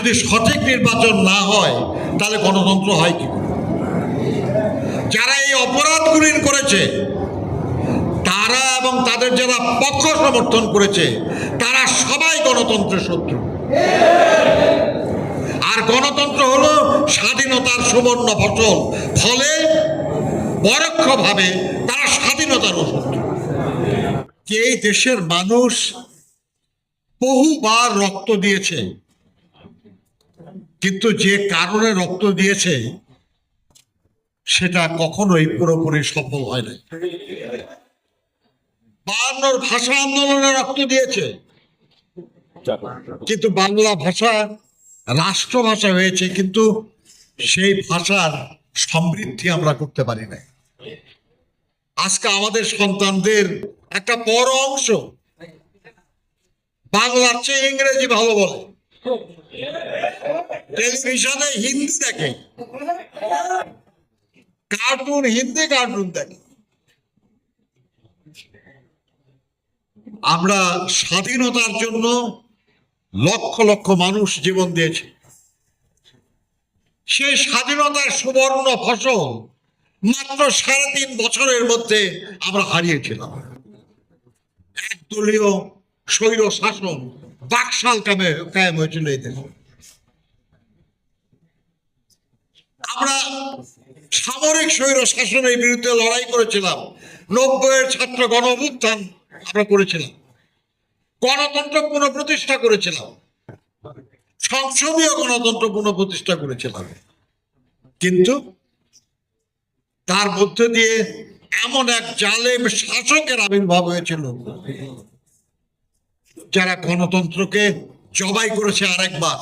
যদি সঠিক নির্বাচন না হয়, তাহলে গণতন্ত্র হয় কি? যারা এই অপরাধগুলি করেছে, তারা এবং তাদের যারা পক্ষ সমর্থন করেছে, তারা সবাই গণতন্ত্রের শত্রু। আর গণতন্ত্র হল স্বাধীনতার সুবর্ণ ফসল ফলে পরোক্ষভাবে তারা স্বাধীনতারও শত্রু। এই দেশের মানুষ বহুবার রক্ত দিয়েছে? কিন্তু যে কারণে রক্ত দিয়েছে, সেটা কখনোই পুরোপুরি সফল হয় নাই। বায়ান্নর ভাষা আন্দোলনে রক্ত দিয়েছে। কিন্তু বাংলা ভাষা রাষ্ট্রভাষা হয়েছে, কিন্তু সেই ভাষার সমৃদ্ধি আমরা করতে পারি না আজকে আমাদের সন্তানদের একটা বড় অংশ বাংলার চেয়ে ইংরেজি ভালো বলে। টেলিভিশনে হিন্দি দেখে। কার্টুন, হিন্দি কার্টুন দেখে। আমরা স্বাধীনতার জন্য লক্ষ লক্ষ মানুষ জীবন দিয়েছে। সেই স্বাধীনতার সুবর্ণ ফসল মাত্র সাড়ে তিন বছরের মধ্যে আমরা হারিয়েছিলাম। একদলীয় স্বৈর শাসন বাকশাল কামে কায়েম হয়েছিল এই দেশে। আমরা সামরিক স্বৈর শাসনের বিরুদ্ধে লড়াই করেছিলাম। নব্বইয়ের ছাত্র গণ অভ্যুত্থান আমরা করেছিলাম। গণতন্ত্র পুনঃপ্রতিষ্ঠা করেছিলাম। সংসদীয় গণতন্ত্র পুনঃপ্রতিষ্ঠা করেছিলাম। কিন্তু তার মধ্যে দিয়ে এমন এক জালেম শাসকের আবির্ভাব হয়েছিল, যারা গণতন্ত্রকে জবাই করেছে আরেকবার।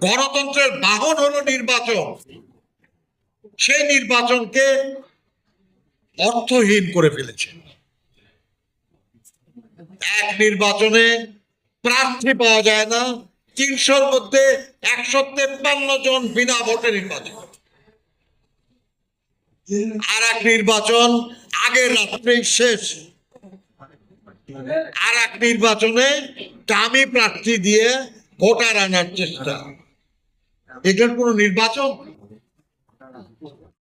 গণতন্ত্রের বাহন হলো নির্বাচন। সেই নির্বাচনকে অর্থহীন করে ফেলেছে। এক নির্বাচনে প্রার্থী পাওয়া যায় না, তিনশোর মধ্যে একশো তেপ্পান্ন জন বিনা ভোটে নির্বাচন আর এক নির্বাচন আগের রাত্রেই শেষ। আর এক নির্বাচনে দামি প্রার্থী দিয়ে ভোটার আনার চেষ্টা। এটার কোনো নির্বাচন?